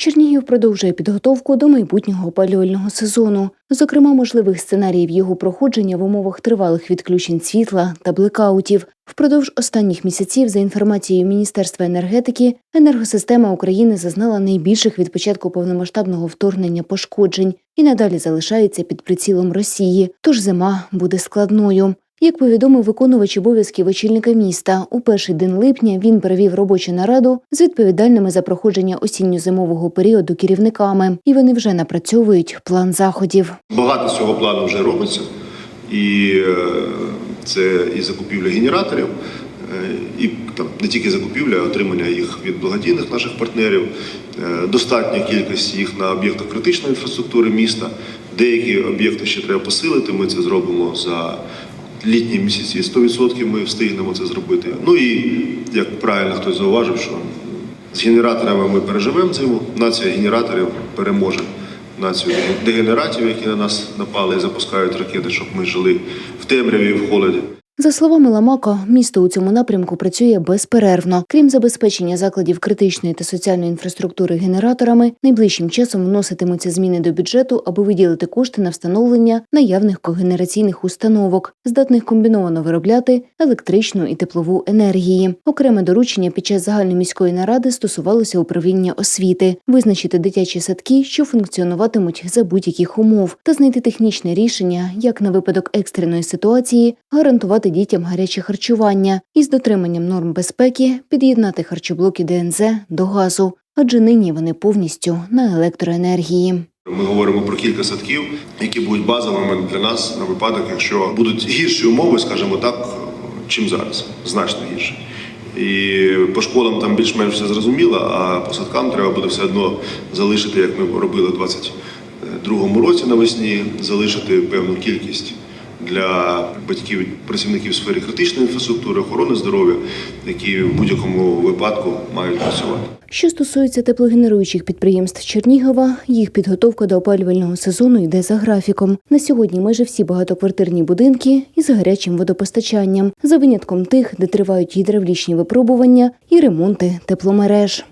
Чернігів продовжує підготовку до майбутнього опалювального сезону, зокрема можливих сценаріїв його проходження в умовах тривалих відключень світла та блекаутів. Впродовж останніх місяців, за інформацією Міністерства енергетики, енергосистема України зазнала найбільших від початку повномасштабного вторгнення пошкоджень і надалі залишається під прицілом Росії. Тож зима буде складною. Як повідомив виконувач обов'язків очільника міста, у перший день липня він провів робочу нараду з відповідальними за проходження осінньо-зимового періоду керівниками, і вони вже напрацьовують план заходів. Багато цього плану вже робиться, і е, це і закупівля генераторів, е, і там не тільки закупівля, а отримання їх від благодійних наших партнерів, е, достатня кількість їх на об'єктах критичної інфраструктури міста. Деякі об'єкти ще треба посилити. Ми це зробимо за літні місяці. 100% ми встигнемо це зробити. Ну і як правильно хтось зауважив, що з генераторами ми переживемо зиму. Нація генераторів переможе націю дегенератів, які на нас напали і запускають ракети, щоб ми жили в темряві і в холоді. За словами Ламако, місто у цьому напрямку працює безперервно. Крім забезпечення закладів критичної та соціальної інфраструктури генераторами, найближчим часом вноситимуться зміни до бюджету, аби виділити кошти на встановлення наявних когенераційних установок, здатних комбіновано виробляти електричну і теплову енергії. Окреме доручення під час загальноміської наради стосувалося управління освіти, визначити дитячі садки, що функціонуватимуть за будь-яких умов, та знайти технічне рішення, як на випадок екстреної ситуації гарантувати дітям гаряче харчування і з дотриманням норм безпеки під'єднати харчоблоки ДНЗ до газу, адже нині вони повністю на електроенергії. Ми говоримо про кілька садків, які будуть базовими для нас на випадок, якщо будуть гірші умови, скажімо так, чим зараз, значно гірші. І по школам там більш-менш все зрозуміло, а по садкам треба буде все одно залишити, як ми робили в 22-му році навесні, залишити певну кількість для батьків, працівників в сфері критичної інфраструктури, охорони здоров'я, які в будь-якому випадку мають працювати. Що стосується теплогенеруючих підприємств Чернігова, їх підготовка до опалювального сезону йде за графіком. На сьогодні майже всі багатоквартирні будинки із гарячим водопостачанням, за винятком тих, де тривають гідравлічні випробування і ремонти тепломереж.